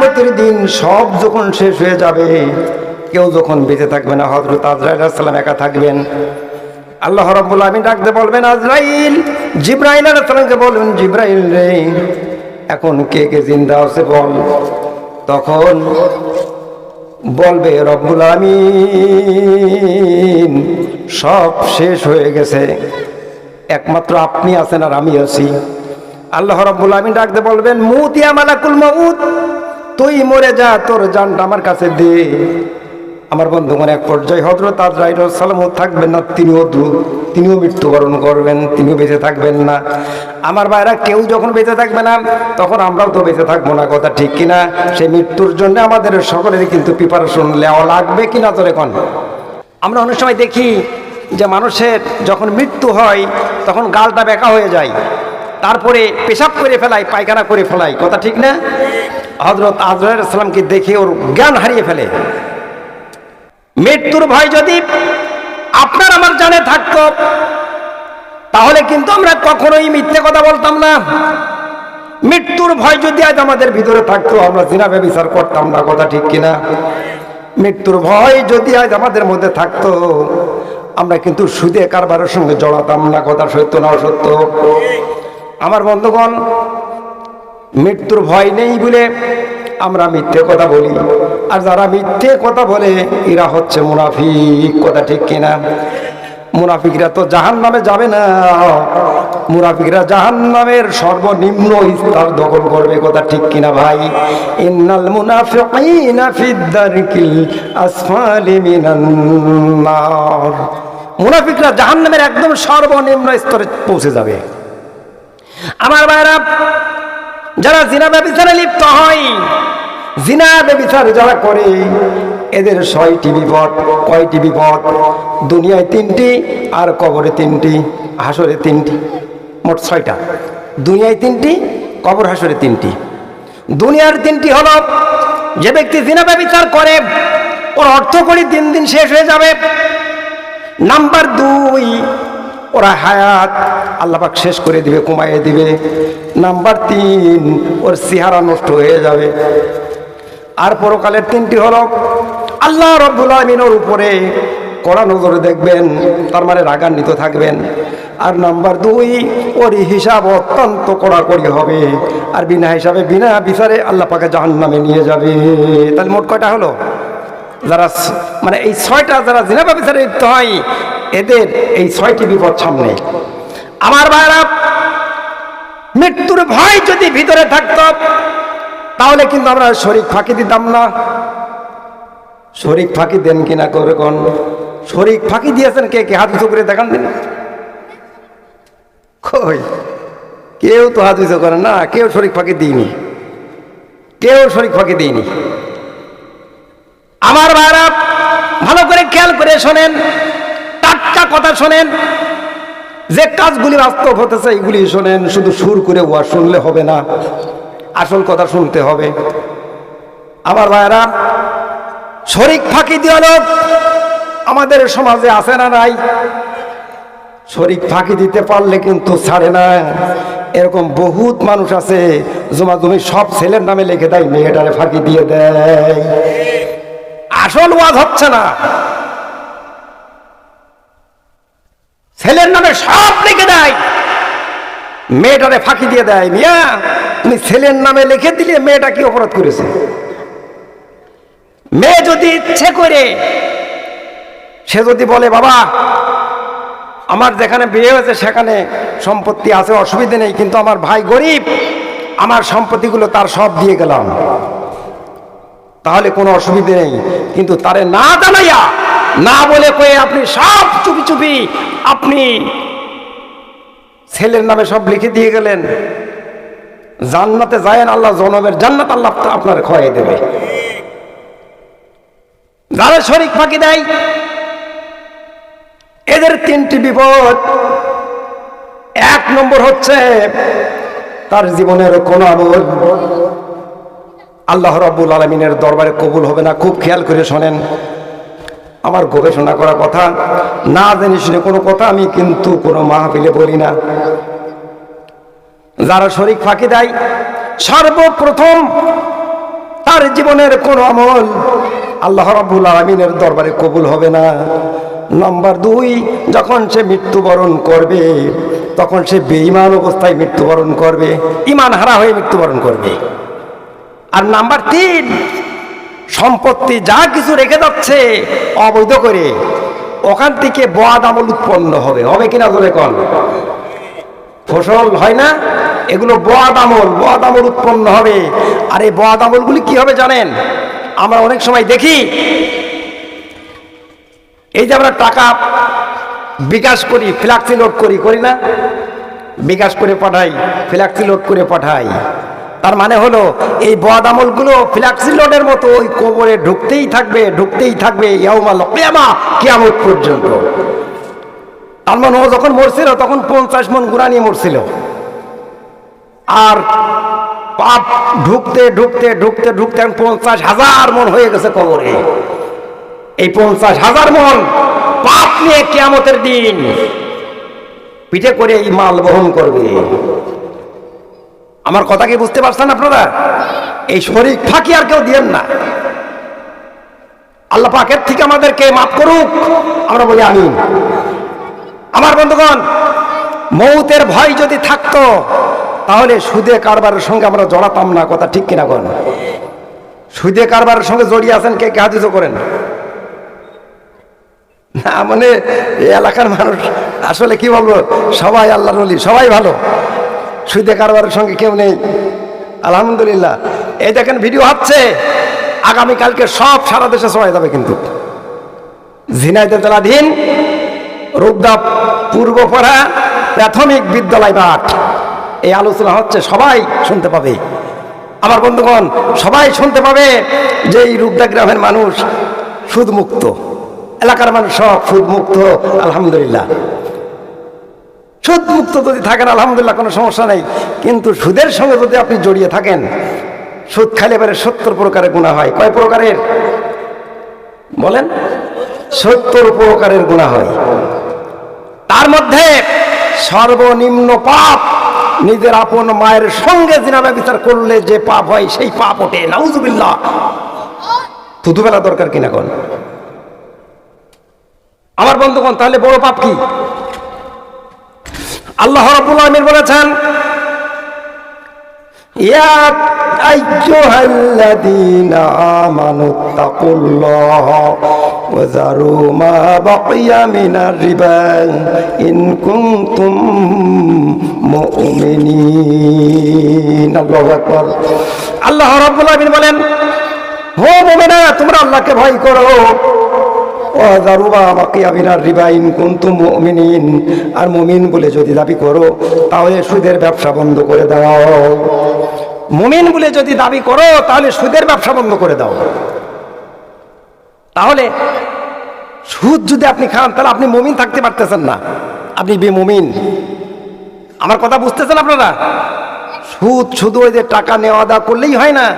কেয়ামতের দিন সব যখন শেষ হয়ে যাবে, কেউ যখন বেঁচে থাকবে না হজরত আজরাইল সালাম একা থাকবেন। আল্লাহ রব্বুল আমিন ডাকতে বলবেন, আজরাইল, জিব্রাইল আলাইহিসসালামকে বলবেন জিব্রাইল রে, এখন কে কে জিন্দা আছে বল। তখন বলবে, রব্বুল আমিন, সব শেষ হয়ে গেছে। একমাত্র আপনি আছেন আর আমি আছি। আল্লাহ রব্বুল আমিন ডাকতে বলবেন মুতিয়া মালাকুল মউত। তুই মরে যা, তোর জানটা আমার কাছে দে। আমার বন্ধু বন্ধুগণ, এক পর্যায়ে হজরত আজরাইল সালাম থাকবেন না, তিনিও তিনিও মৃত্যুবরণ করবেন, তিনিও বেঁচে থাকবেন না। আমার ভাইরা, কেউ যখন বেঁচে থাকবে না, তখন আমরাও তো বেঁচে থাকব না, কথা ঠিক কিনা? সেই মৃত্যুর জন্য আমাদের সকলেরই কিন্তু প্রিপারেশন নেওয়া লাগবে কিনা তোর এখন? আমরা অনেক সময় দেখি যে মানুষের যখন মৃত্যু হয়, তখন গালটা বেঁকা হয়ে যায়। তারপরে পেশাব করে ফেলায় পায়খানা করে ফেলায় কথা ঠিক না? হজরত আজরাইল দেখে ওর জ্ঞান হারিয়ে ফেলে। মৃত্যুর ভয় যদি আপনার আমার জানে থাকতো, তাহলে কিন্তু আমরা কখনোই মিথ্যে কথা বলতাম না। মৃত্যুর ভয় যদি আজ আমাদের ভিতরে থাকতো, আমরা জিনাবে বিচার করতাম না, কথা ঠিক কিনা? মৃত্যুর ভয় যদি আজ আমাদের মধ্যে থাকতো, আমরা কিন্তু সুদে কারবারের সঙ্গে জড়াতাম না, কথা সত্য না অসত্য। আমার বন্ধুগণ মৃত্যুর ভয় নেই বলে আমরা মিথ্যে কথা বলি। আর যারা মিথ্যে কথা বলে, এরা হচ্ছে মুনাফিক, কথা ঠিক কিনা? মুনাফিকরা তো জাহান নামে যাবে না। মুনাফিকরা জাহান নামের সর্বনিম্ন স্তর দখল করবে, কথা ঠিক কিনা ভাই? ইন্নাল মুনাফিকিনা মুনাফিকরা জাহান নামের একদম সর্বনিম্ন স্তরে পৌঁছে যাবে। আমার ভাইরা যারা জিনা ব্যবচারে লিপ্ত হয়, জিনা ব্যবচার যারা করে, এদের ছয়টি বিপদ, কয়টি বিপদ? দুনিয়ায় তিনটি, আর কবরে তিনটি, হাসরে তিনটি, মোট ছয়টা। দুনিয়ায় তিনটি, কবর হাসরে তিনটি। দুনিয়ার তিনটি হলো, যে ব্যক্তি জিনা ব্যবচার করে, ওর অর্থ করি দিন দিন শেষ হয়ে যাবে। নাম্বার দুই ওরা হায়াত আল্লাপাক শেষ করে দিবে কমাইয়ে দিবে। নাম্বার তিন, ওর চেহারা নষ্ট হয়ে যাবে। আর পরকালের তিনটি হলো, আল্লাহ রব্বুল আলমিনের উপরে কড়া নজরে দেখবেন, তার মানে রাগান্বিত থাকবেন। আর নাম্বার দুই, ওর হিসাব অত্যন্ত কড়াকড়ি হবে। আর বিনা হিসাবে, বিনা বিচারে আল্লাহ পাকে জাহান নামে নিয়ে যাবে। তাহলে মোট কয়টা হলো? যারা মানে এই ছয়টা যারা জিনাবা বিচারে লিপ্ত হয় এদের এই ছয়টি বিপদ সামনে। আমার ভাইরা, মৃত্যুর ভয় যদি ভিতরে থাকতো, তাহলে কিন্তু আমরা শরীর ফাঁকি দিতাম না। শরীর ফাঁকি দেন কিনা করে কোন? শরীর ফাঁকি দিয়েছেন কে? কে? হাত করে দেখান দিন। কেউ তো হাত উঁচু করে না, কেউ শরীর ফাঁকি দিইনি কেউ শরীর ফাঁকি দিইনি আমার ভাইরা, ভালো করে খেয়াল করে শোনেন। টাটকা কথা শোনেন, যে কাজগুলি বাস্তব হতেছে এইগুলি শোনেন, শুধু সুর করে ওয়া শুনলে হবে না, আসল কথা শুনতে হবে। আমার ভাইরা শরিক ফাঁকি দিয়ে লোক আমাদের সমাজে আছে না নাই? শরিক ফাঁকি দিতে পারলে কিন্তু ছাড়ে না। এরকম বহুত মানুষ আছে, জমা জমি সব ছেলের নামে লিখে দেয়, মেয়েটারে ফাঁকি দিয়ে দেয়। আসল ওয়াজ হচ্ছে না ছেলের নামে সব লিখে দেয়। মেয়েটারে ফাঁকি দিয়ে দেয়, মিয়া, তুমি ছেলের নামে লিখে দিলে মেয়েটা কি অপরাধ করেছে? মেয়ে যদি ইচ্ছে করে, সে যদি বলে, বাবা, আমার যেখানে বিয়ে হয়েছে সেখানে সম্পত্তি আছে, অসুবিধে নেই, কিন্তু আমার ভাই গরিব, আমার সম্পত্তিগুলো তার সব দিয়ে গেলাম। তাহলে কোনো অসুবিধে নেই, কিন্তু তারে না জানাইয়া না বলে কয়ে আপনি সব চুপি চুপি আপনি ছেলের নামে সব লিখে দিয়ে গেলেন। জান্নাতে যায়েন আল্লাহ, জনমের জান্নাত আল্লাহ আপনার খয়ে দেবে। যারা শরিক ফাঁকি দেয়, এদের তিনটি বিপদ। এক নম্বর হচ্ছে তার জীবনের কোন আমল। আল্লাহ রাব্বুল আলমিনের দরবারে কবুল হবে না, খুব খেয়াল করে শোনেন। আমার গবেষণা করা কথা, না জেনে শুনে কোনো কথা আমি কিন্তু কোনো মাহফিলে বলি না। যারা শরিক ফাঁকি দেয়, সর্বপ্রথম তার জীবনের কোন আমল আল্লাহ রাব্বুল আলমিনের দরবারে কবুল হবে না। নাম্বার দুই, যখন সে মৃত্যুবরণ করবে, তখন সে বেঈমান অবস্থায় মৃত্যুবরণ করবে ইমান হারা হয়ে মৃত্যুবরণ করবে। আর নাম্বার তিন সম্পত্তি যা কিছু রেখে যাচ্ছে, অবৈধ করে ওখান থেকে বয়াদ আমল উৎপন্ন হবে। হবে কিনা ধরে কন? ফসল হয় না? এগুলো বয়াদ আমল বয়াদ আমল উৎপন্ন হবে। আর এই বয়াদ আমলগুলি কি হবে জানেন? আমরা অনেক সময় দেখি, এই যে আমরা টাকা বিকাশ করি ফ্ল্যাক্সি লোড করি করি না? বিকাশ করে পাঠাই ফ্ল্যাক্সি লোড করে পাঠাই। তার মানে হলো, এই বদ আমলগুলো ফ্ল্যাক্সি লোডের মতো ওই কোমরে ঢুকতেই থাকবে ঢুকতেই থাকবে ইয়াউমাল কিয়ামা, কিয়ামত পর্যন্ত। তার মানে ও যখন মরছিল, তখন পঞ্চাশ মন গুণা নিয়ে মরছিল। আর পাপ ঢুকতে ঢুকতে ঢুকতে ঢুকতে পঞ্চাশ হাজার মন হয়ে গেছে কবরে এই পঞ্চাশ হাজার মন পাপ নিয়ে কেয়ামতের দিন পিঠে করে এই মাল বহন করবে। আমার কথা কি বুঝতে পারছেন আপনারা? এই শরীর ফাঁকি আর কেউ দিয়েন না। আল্লাহ পাকের থেকে আমাদেরকে মাফ করুক। আমরা বলি আমিন। আমার বন্ধুগণ, মৌতের ভয় যদি থাকতো, তাহলে সুদে কারবারের সঙ্গে আমরা জড়াতাম না, কথা ঠিক কিনা করেন সুদে কারবারের সঙ্গে জড়িয়ে আছেন কে কে হাদিস করেন? না মানে এই এলাকার মানুষ, আসলে কি বলব? সবাই আল্লাহর বলি সবাই ভালো। সুদে কারবারের সঙ্গে কেউ নেই। আলহামদুলিল্লাহ। এই দেখেন ভিডিও হচ্ছে আগামীকালকে সব সারা দেশে সবাই যাবে কিন্তু। ঝিনাইদের জেলাধীন রূপদা পূর্বপাড়া, প্রাথমিক বিদ্যালয় মাঠ এই আলোচনা হচ্ছে, সবাই শুনতে পাবে। আমার বন্ধুগণ, সবাই শুনতে পাবে যে এই রূপদা গ্রামের মানুষ সুদমুক্ত। এলাকার মানুষ সব সুদমুক্ত। আলহামদুলিল্লাহ। সুদমুক্ত যদি থাকেন, আলহামদুলিল্লাহ, কোনো সমস্যা নেই। কিন্তু সুদের সঙ্গে যদি আপনি জড়িয়ে থাকেন, সুদ খাইলে এবারে সত্তর প্রকারের গুণা হয়। কয় প্রকারের? বলেন। সত্তর প্রকারের গুণা হয়। তার মধ্যে সর্বনিম্ন পাপ নিজের আপন মায়ের সঙ্গে জিনাবা বিচার করলে যে পাপ হয়, সেই পাপ ওঠে। নাউজুবিল্লাহ। থুতুবেলা দরকার কিনা কোন? আমার বন্ধুগণ, তাহলে বড় পাপ কি? আল্লাহ রাব্বুল আলামিন বলেছেন, ইয়া আইয়ুহাল্লাযীনা আমানু তাকুল্লাহ ওয়া যারু মা বাকিয়া মিনার রিবা ইন কুনতুম মুমিনিন। আল্লাহু আকবার। আল্লাহ রাব্বুল আলামিন বলেন হো মুমিনা, তোমরা আল্লাহকে ভয় করো। আর মুমিন বলে যদি দাবি করো, তাহলে সুদের ব্যবসা বন্ধ করে দাও। মুমিন বলে যদি দাবি করো, তাহলে সুদের ব্যবসা বন্ধ করে দাও। তাহলে সুদ যদি আপনি খান, তাহলে আপনি মুমিন থাকতে পারতেছেন না। আপনি বেমুমিন। আমার কথা বুঝতেছেন আপনারা? সুদ শুধু ওই যে টাকা নেওয়া দেওয়া করলেই হয় না।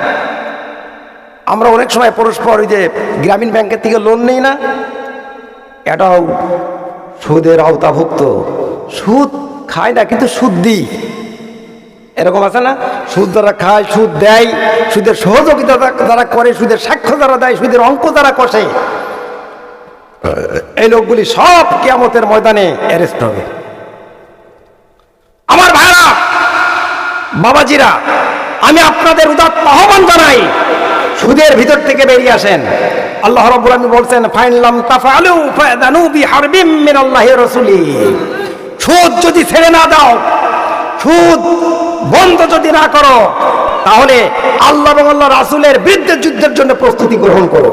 আমরা অনেক সময় পরস্পর ওই যে গ্রামীণ ব্যাংকের থেকে লোন নেই না। এটাও সুদের আওতাভুক্ত। সুদ খায় না, কিন্তু সুদ দিই। এরকম আছে না? সুদ যারা খায়, সুদ দেয়, সুদের সহযোগিতা যারা করে, সুদের সাক্ষ্য যারা দেয়, সুদের অঙ্ক যারা কষে, এই লোকগুলি সব কেয়ামতের ময়দানে অ্যারেস্ট হবে। আমার ভাইরা, বাবাজিরা, আমি আপনাদের উদাত্ত আহ্বান জানাই সুদের ভিতর থেকে বেরিয়ে আসেন। আল্লাহ রাব্বুল আলামিন বলছেন ফাইনলাম তাফআলু ফাদানু বিহারবিম মিনাল্লাহি রাসূলি। সুদ যদি ছেড়ে না দাও, সুদ বন্ধ যদি না করো, তাহলে আল্লাহ এবং আল্লাহ রাসূলের বিরুদ্ধে যুদ্ধের জন্য প্রস্তুতি গ্রহণ করো।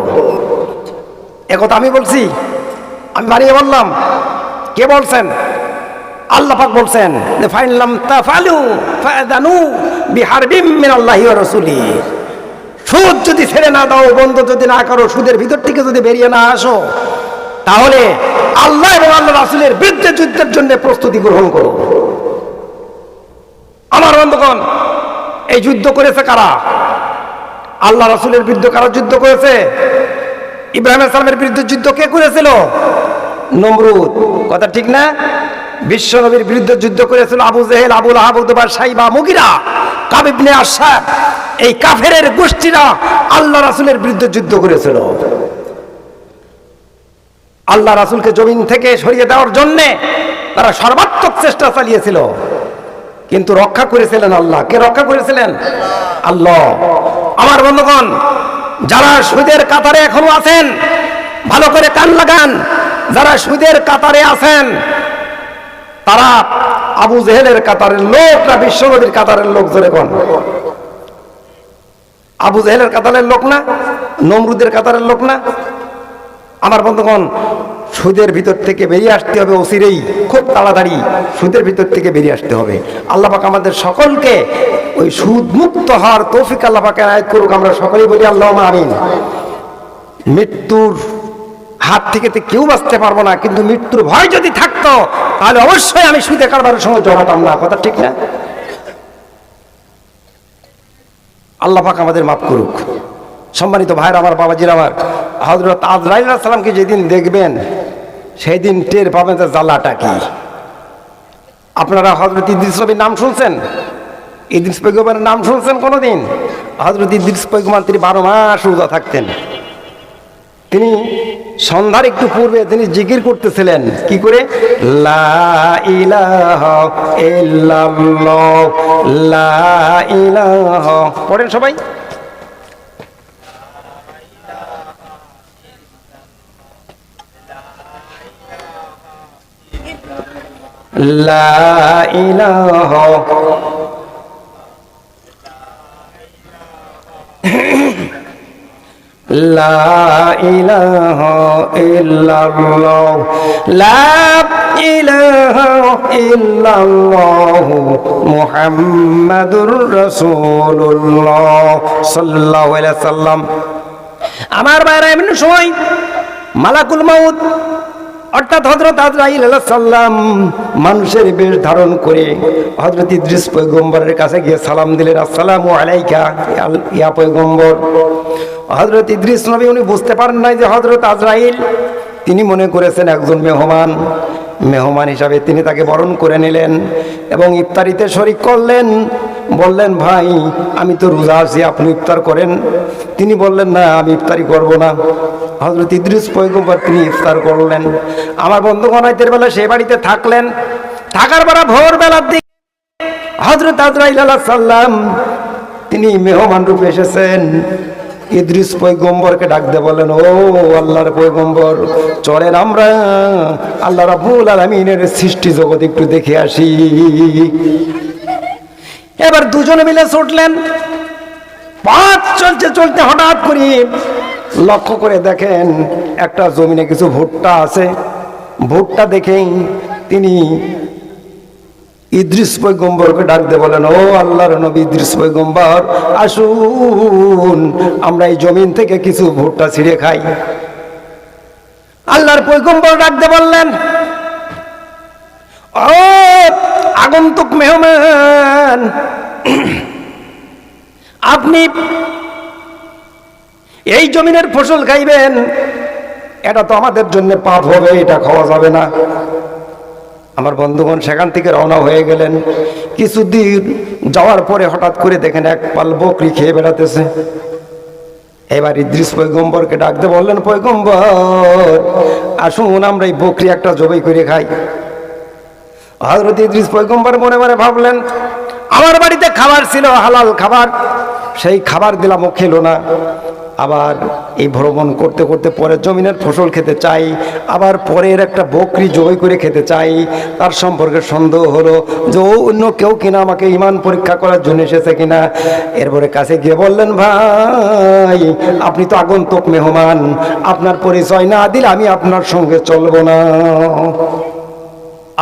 একথা আমি বলছি, আমি বানিয়ে বললাম, কে বলছেন? আল্লাহ বলছেন ফাইনলাম তাফআলু ফাদানু বিহারবিম মিনাল্লাহি ওয়া রাসূলি। সুদ যদি ছেড়ে না দাও, বন্ধ যদি না করো, সুদের ভিতর থেকে যদি বেরিয়ে না আসো, তাহলে আল্লাহ এবং আল্লাহ রাসুলের বিরুদ্ধে যুদ্ধের জন্য প্রস্তুতি গ্রহণ করো। আমার বন্ধুগণ, এই যুদ্ধ করেছে কারা? আল্লাহ রাসুলের বিরুদ্ধে কারা যুদ্ধ করেছে? ইব্রাহিম আসলামের বিরুদ্ধে যুদ্ধ কে করেছিল? নমরুদ। কথা ঠিক না? বিশ্ব নবীর বিরুদ্ধে যুদ্ধ করেছিল আবু জেহেল আবুল আহাবুদ্দার সাইবা, মুগিরা কাবিবনে আশা এই কাফের গোষ্ঠীরা আল্লাহ রাসুলের বিরুদ্ধে যুদ্ধ করেছিল। আল্লাহ রাসুলকে জমিন থেকে সরিয়ে দেওয়ার জন্যে তারা সর্বাত্মক চেষ্টা চালিয়েছিল। কিন্তু রক্ষা করেছিলেন আল্লাহ। কে রক্ষা করেছিলেন? আল্লাহ। আমার বন্ধুগণ, যারা সুদের কাতারে এখনও আছেন, ভালো করে কান লাগান। যারা সুদের কাতারে আছেন, তারা আবু জেহেলের কাতারের লোক না বিশ্বনবীর কাতারের লোক ধরে কোন আবু জাহেলের কাতারের লোক না, নমরুদের কাতারের লোক না। আমার বন্ধুগণ, সুদের ভিতর থেকে বেরিয়ে আসতে হবে অচিরেই খুব তাড়াতাড়ি সুদের ভিতর থেকে বেরিয়ে আসতে হবে। আল্লাহ পাক আমাদের সকলকে ওই সুদ মুক্ত হওয়ার তৌফিক আল্লাহ পাকে আয়াত করুক, আমরা সকলেই বলি আল্লাহ আমিন। মৃত্যুর হাত থেকে তো কেউ বাঁচতে পারব না, কিন্তু মৃত্যুর ভয় যদি থাকতো, তাহলে অবশ্যই আমি সুদে কারবারের সঙ্গে জড়াতাম না। কথা ঠিক না? আল্লাহ পাক আমাদের মাফ করুক। সম্মানিত ভাইর আমার, বাবাজির আমার হজরত আজরাইল সালামকে যেদিন দেখবেন সেই দিন টের পাবেন যে জ্বালাটা কি। আপনারা হজরত নবীর নাম শুনছেন? ইদ্রিস পৈগম্বরের নাম শুনছেন কোনোদিন? হজরত ইদ্রিস পৈগমান তিনি বারো মাস রোজা থাকতেন। তিনি সন্ধ্যার একটু পূর্বে তিনি জিকির করতেছিলেন। কি করে? পড়েন সবাই। লা ইলাহা লা লা সাল্লাম আমার বাইরে এমন সময় মালাকুল মাউদ অর্থাৎ হজরত আজরাইল সাল্লাম মানুষের বেশ ধারণ করে হজরত ইদ্রিস পৈগম্বরের কাছে গিয়ে সালাম দিলেন, আসসালাম আলাইকা ইয়া পৈগম্বর হজরত ইদ্রিস নবী, উনি বুঝতে পারেন নাই যে হজরত আজরাইল, তিনি মনে করেছেন একজন মেহমান। মেহমান হিসাবে তিনি তাকে বরণ করে নিলেন এবং ইফতারিতে শরিক করলেন। বললেন, ভাই, আমি তো রোজা আছি, আপনি ইফতার করেন? তিনি বললেন, না, আমি ইফতারি করব না। হজরত ইদ্রিস পৈগম্বর তিনি ইফতার করলেন। আমার বন্ধু গণাইতের বেলা সে বাড়িতে থাকলেন। থাকার পর ভোরবেলার দিকে হজরত আজরাইল আল্লাহ সাল্লাম তিনি মেহমান রূপে এসেছেন। ইদ্রিস পৈগম্বরকে ডাকতে বলেন, ও আল্লাহর পৈগম্বর চলেন আমরা আল্লাহ রাবুল আলমিনের সৃষ্টি জগৎ একটু দেখে আসি। এবার দুজনে মিলে ছুটলেন। পথ চলতে চলতে হঠাৎ করে লক্ষ্য করে দেখেন একটা জমিনে কিছু ভুট্টা আছে। ভুট্টা দেখেই তিনি ইদ্রিস পৈগম্বরকে ডাকতে বলেন, ও আল্লাহর নবী ইদ্রিস পৈগম্বর আসুন, আমরা এই জমিন থেকে কিছু ভুট্টা ছিঁড়ে খাই। আল্লাহর পৈগম্বর ডাকতে বললেন, ও আগন্তুক মেহমান, আপনি এই জমিনের ফসল খাইবেন, এটা তো আমাদের জন্য পাপ হবে, এটা খাওয়া যাবে না। আমার বন্ধুগণ সেখান থেকে রওনা হয়ে গেলেন। কিছুদিন যাওয়ার পরে হঠাৎ করে দেখেন এক পাল বকরি খেয়ে বেড়াতেছে। এবার ইদ্রিস পৈগম্বরকে ডাকতে বললেন পৈগম্বর আসুন, আমরা এই বকরি একটা জবাই করে খাই। হজরত ইদ্রিস পৈগম্বর মনে মনে ভাবলেন, আমার বাড়িতে খাবার ছিল, হালাল খাবার। সেই খাবার দিলাম, ও খেলো না। আবার এই ভ্রমণ করতে করতে পরের জমিনের ফসল খেতে চাই, আবার পরের একটা বকরি জবাই করে খেতে চাই। তার সম্পর্কে সন্দেহ হলো যে ও অন্য কেউ কিনা আমাকে ইমান পরীক্ষা করার জন্য এসেছে কিনা। এরপরে কাছে গিয়ে বললেন, ভাই, আপনি তো আগন্তুক মেহমান। আপনার পরিচয় না দিলে আমি আপনার সঙ্গে চলবো না।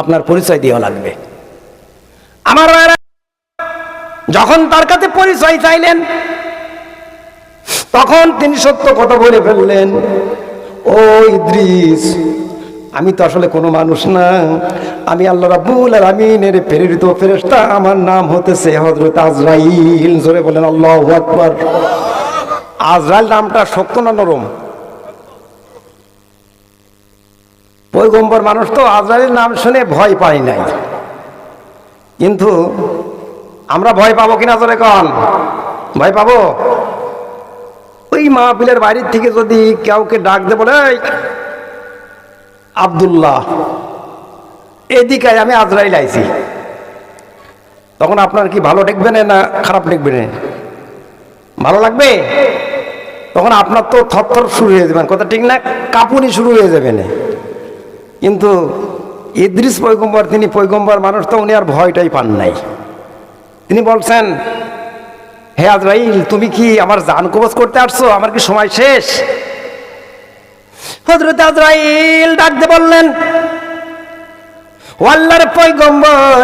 আপনার পরিচয় দেওয়া লাগবে। আমার যখন তার কাছে পরিচয় চাইলেন তখন তিনি সত্য কথা বলে ফেললেন ও ইদ্রিস, আমি তো আসলে কোনো মানুষ না। আমি আল্লাহ রাব্বুল আলামিনের প্রেরিত ফেরেশতা। আমার নাম হতেছে হযরত আজরাইল। জোরে বলেন, আল্লাহু আকবার। আজরাইল নামটা শক্ত না নরম? পৈগম্বর মানুষ তো আজরাইল নাম শুনে ভয় পাই নাই। কিন্তু আমরা ভয় পাবো কিনা জোরে কন? ভয় পাবো? ওই মাহফিলের বাইরের থেকে যদি কাউকে ডাক দে বলে "এই, এদিকে আমি আজরাইল আইছি। তখন আপনার কি ভালো দেখবে না খারাপ দেখবে না? ভালো লাগবে? তখন আপনার তো থরথর শুরু হয়ে যাবেন কথা ঠিক না? কাঁপুনি শুরু হয়ে যাবে না। কিন্তু ইদ্রিস পৈগম্বর তিনি পৈগম্বর মানুষ তো উনি আর ভয়টাই পান নাই। তিনি বলছেন হে আজরাইল, তুমি কি আমার জান কবজ করতে আসছো? আমার কি সময় শেষ? হজরত আজরাইল ডাকতে বললেন, ও আল্লাহর পৈগম্বর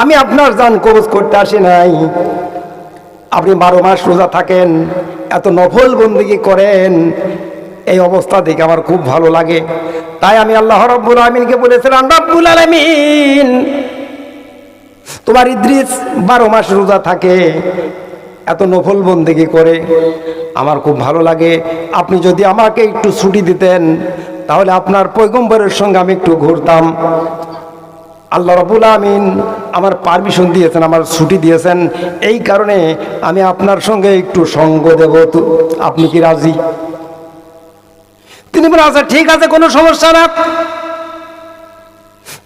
আমি আপনার জান কবজ করতে আসি নাই। আপনি বারো মাস রোজা থাকেন, এত নফল বন্দিগি করেন। এই অবস্থা দেখে আমার খুব ভালো লাগে। তাই আমি আল্লাহ রব্বুল আলমিনকে বলেছিলাম, রব্বুল আলমিন তোমার ইদ্রিস বারো মাস রোজা থাকে। এত নফল বন্দিগি করে? আমার খুব ভালো লাগে। আপনি যদি আমাকে একটু ছুটি দিতেন, তাহলে আপনার পৈগম্বরের সঙ্গে আমি একটু ঘুরতাম। আল্লাহ রবুল আমিন আমার পারমিশন দিয়েছেন, আমার ছুটি দিয়েছেন। এই কারণে আমি আপনার সঙ্গে একটু সঙ্গ দেব। তো আপনি কি রাজি? তিনি বলেন আচ্ছা ঠিক আছে, কোনো সমস্যা না।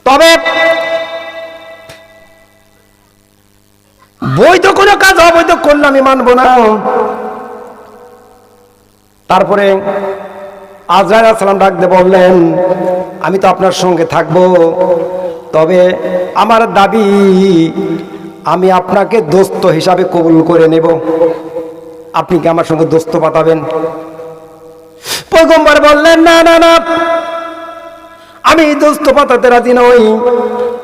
তবে বৈধ কোনো কাজ, অবৈধ করলে আমি মানবো না। তারপরে আজরাইল সালাম ডাকতে বললেন, আমি তো আপনার সঙ্গে থাকব, তবে আমার দাবি, আমি আপনাকে দোস্ত হিসাবে কবুল করে নেব। আপনি কি আমার সঙ্গে দোস্ত পাতাবেন? প্রথমবার বললেন, না না না, আমি দোস্ত পাতাতে রাজি নই।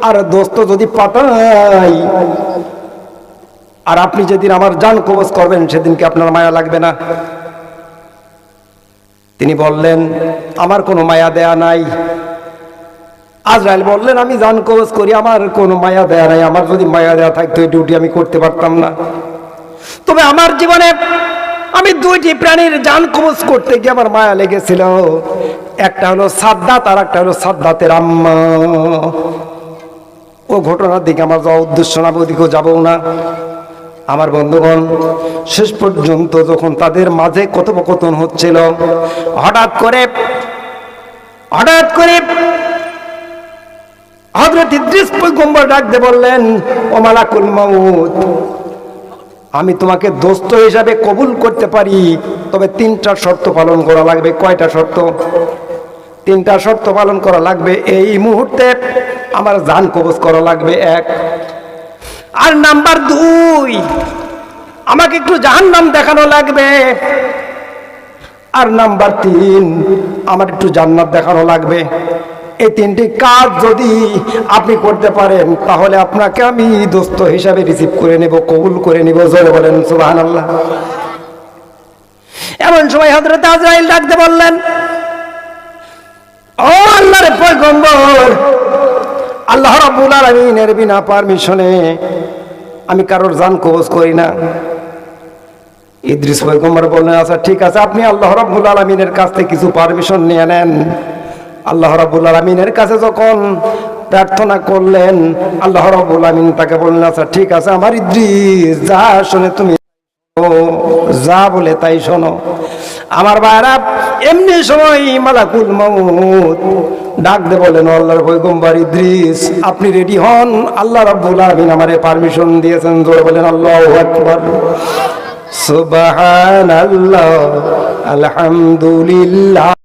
আর দোস্ত যদি পাতাই আর আপনি যেদিন আমার যান কবজ করবেন, সেদিনকে আপনার মায়া লাগবে না। তিনি বললেন, আমার কোনো মায়া দেয়া নাই। আজরাইল বললেন, আমি জান কবজ করি, আমার কোনো মায়া দেয়া নাই। আমার যদি মায়া দেয়া থাকতো, এই ডিউটি আমি করতে পারতাম না। তবে আমার জীবনে আমি দুইটি প্রাণীর জান কবজ করতে গিয়ে আমার মায়া লেগেছিল। একটা হলো সাদ্দাত, আর একটা হলো সাদ্দাতের আম্মা। ও ঘটনার দিকে আমার যাওয়া উদ্দেশ্য না ওদিকেও যাব না। আমার বন্ধুগণ, শেষ পর্যন্ত যখন তাদের মাঝে কথোপকথন হচ্ছিল, হঠাৎ করে হঠাৎ করে হজরত ইদ্রিস পৈগম্বর ডাকতে বললেন মাউত, আমি তোমাকে দোস্ত হিসাবে কবুল করতে পারি, তবে তিনটা শর্ত পালন করা লাগবে। কয়টা শর্ত? তিনটা শর্ত পালন করা লাগবে। এই মুহূর্তে আমার জান কবজ করা লাগবে। এক আর নাম্বার দুই, আমাকে একটু জাহান নাম দেখানো লাগবে। আর নাম্বার তিন, আমার একটু জান্নাত দেখানো লাগবে। এই তিনটি কাজ যদি আপনি করতে পারেন, তাহলে আপনাকে আমি দোস্ত হিসাবে রিসিভ করে নেব, কবুল করে নেব, জোরে বলেন সুবাহান আল্লাহ এমন সময় হজরত আজরাইল ডাকতে বললেন, ও আল্লাহর পয়গম্বর আল্লাহ রাব্বুল আলামিনের বিনা পারমিশনে আমি কারোর জান কবজ করি না। ইদ্রিস পয়গম্বর বললেন আচ্ছা ঠিক আছে, আপনি আল্লাহ রাব্বুল আলামিনের কাছ থেকে কিছু পারমিশন নিয়ে নেন। আল্লাহ রাব্বুল আলামিনের কাছে যখন প্রার্থনা করলেন, আল্লাহ রাব্বুল আলামিন তাকে বললেন আচ্ছা ঠিক আছে, আমার ইদ্রিস, যা শুনে তুমি যা বলে তাই শোনো। আমার ভাইরা এমনি সময় মালাকুল মাউত ডাক দে বলেন আল্লাহর পৈগম্বর ইদ্রিস। আপনি রেডি হন? আল্লাহ রাব্বুল আলামিন আমারে পারমিশন দিয়েছেন, জোরে বলেন, আল্লাহু আকবার। সুবহানাল্লাহ, আলহামদুলিল্লাহ।